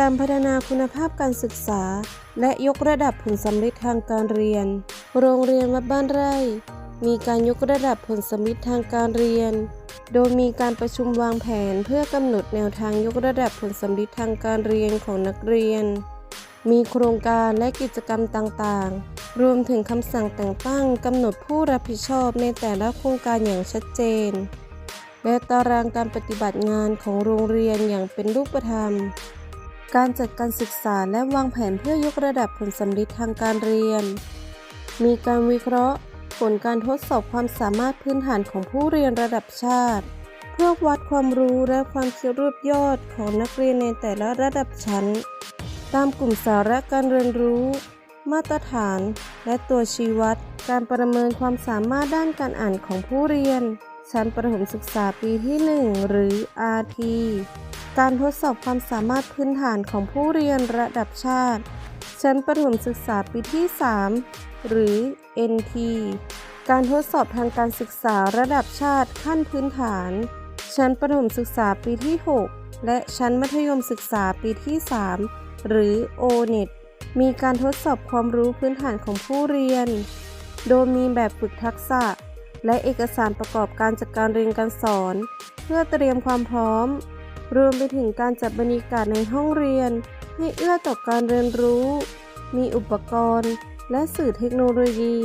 การพัฒนาคุณภาพการศึกษา และยกระดับผลสำเร็จทางการเรียน โรงเรียนวัดบ้านไร่ มีการยกระดับผลสำเร็จทางการเรียน โดยมีการประชุมวางแผนเพื่อกำหนดแนวทางยกระดับผลสำเร็จทางการเรียนของนักเรียน มีโครงการและกิจกรรมต่างๆ รวมถึงคำสั่งแต่งตั้งกำหนดผู้รับผิดชอบในแต่ละโครงการอย่างชัดเจน และตารางการปฏิบัติงานของโรงเรียนอย่างเป็นรูปธรรม การจัดการศึกษาและวางแผนเพื่อยกระดับผลสำเร็จทางการเรียน มีการวิเคราะห์ ผลการทดสอบความสามารถพื้นฐานของผู้เรียนระดับชาติ เพื่อวัดความรู้และความคิดรูปยอดของนักเรียนในแต่ละระดับชั้น ตามกลุ่มสาระการเรียนรู้ มาตรฐาน และตัวชี้วัด การประเมินความสามารถด้านการอ่านของผู้เรียน ชั้นประถมศึกษาปีที่ 1 หรือ RT การทดสอบความสามารถพื้นฐานของผู้เรียนระดับชาติ ชั้นประถมศึกษาปีที่ 3 หรือ NT การทดสอบทางการศึกษาระดับชาติขั้นพื้นฐาน ชั้นประถมศึกษาปีที่ 6 และชั้นมัธยมศึกษาปีที่ 3 หรือ ONET มีการทดสอบความรู้พื้นฐานของผู้เรียน โดยมีแบบฝึกทักษะ และเอกสารประกอบการจัดการเรียนการสอน เพื่อเตรียมความพร้อม รวมไปถึงการจัดบรรยากาศในห้องเรียน ให้เอื้อต่อการเรียนรู้ มีอุปกรณ์ และสื่อเทคโนโลยี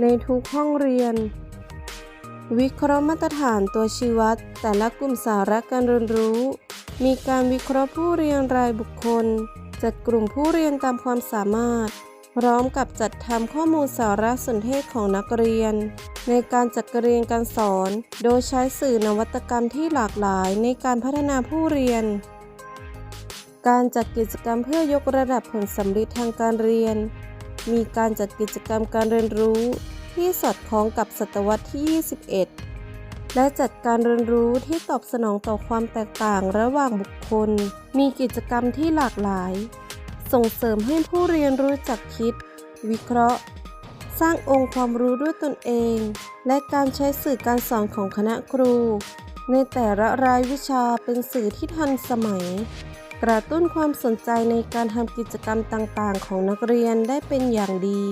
ในทุกห้องเรียน วิเคราะห์มาตรฐานตัวชี้วัด แต่ละกลุ่มสาระการเรียนรู้ มีการวิเคราะห์ผู้เรียนรายบุคคล จัดกลุ่มผู้เรียนตามความสามารถ พร้อมกับจัดทำข้อมูลสารสนเทศของนักเรียน ในการจัดการเรียนการสอน โดยใช้สื่อนวัตกรรมที่หลากหลายในการพัฒนาผู้เรียน การจัดกิจกรรมเพื่อยกระดับผลสำเร็จทางการเรียน มีการจัดกิจกรรมการเรียนรู้ที่สอดคล้องกับศตวรรษที่ 21 และจัดการเรียนรู้ที่ตอบสนองต่อความแตกต่างระหว่างบุคคล มีกิจกรรมที่หลากหลาย ส่งเสริมให้ผู้เรียนรู้จักคิด วิเคราะห์ สร้างองค์ความรู้ด้วยตนเอง และการใช้สื่อการสอนของคณะครู ในแต่ละรายวิชาเป็นสื่อที่ทันสมัย กระตุ้นความสนใจในการทำกิจกรรมต่างๆ ของนักเรียนได้เป็นอย่างดี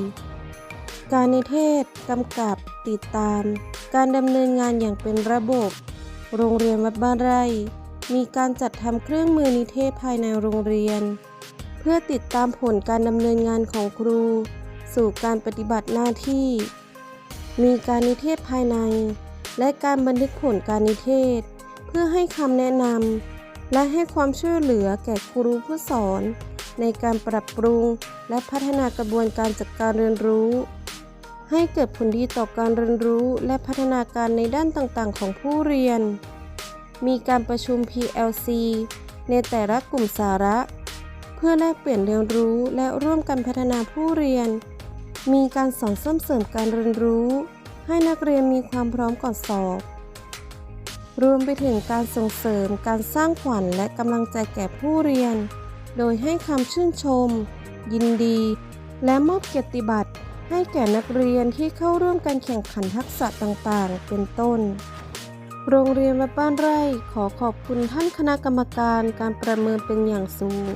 การนิเทศกำกับ ติดตาม การดำเนินงานอย่างเป็นระบบ โรงเรียนวัดบ้านไร่มีการจัดทำเครื่องมือนิเทศภายในโรงเรียน พื่อติดตามผลการดำเนินงานของครู สู่การปฏิบัติหน้าที่ มีการนิเทศภายใน และการบันทึกผลการนิเทศ เพื่อให้คำแนะนำและให้ความช่วยเหลือแก่ครูผู้สอน ในการปรับปรุงและพัฒนากระบวนการจัดการเรียนรู้ ให้เกิดผลดีต่อการเรียนรู้และพัฒนาการในด้านต่างๆ ของผู้เรียน มีการประชุม PLC ในแต่ละกลุ่มสาระ เพื่อแลกเปลี่ยนเรียนรู้และร่วมกันพัฒนาผู้เรียน มีการสอนเสริมเสริมการเรียนรู้ ให้นักเรียนมีความพร้อมก่อนสอบ รวมไปถึงการส่งเสริมการสร้างขวัญและกำลังใจแก่ผู้เรียน โดยให้คำชื่นชม ยินดี และมอบเกียรติบัตรให้แก่นักเรียนที่เข้าร่วมการแข่งขันทักษะต่างๆ เป็นต้น โรงเรียนวัดบ้านไร่ขอขอบคุณท่านคณะกรรมการการประเมินเป็นอย่างสูง